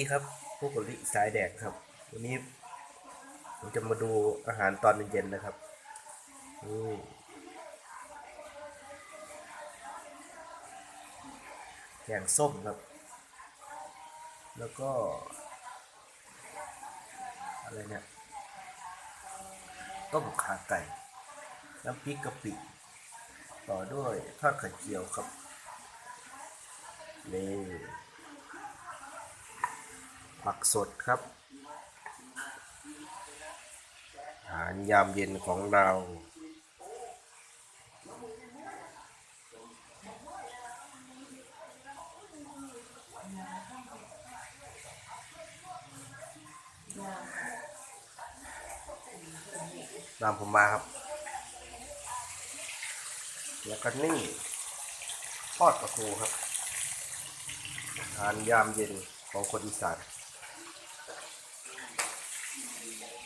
นี่ครับพวกกลิสายแดกครับ วันนี้ผมจะมาดูอาหารตอนเย็นๆนะครับนี่แกงส้มครับ แล้วก็ อะไรเนี่ย ต้มขาไก่ น้ำพริกกะปิ ต่อด้วยทอดไข่เจียวครับนี่ ผักสดครับอาหารยามเย็นของเราตามผมมาครับ แล้วก็นี่ทอดปลาทูครับอาหารยามเย็นของคนอีสาน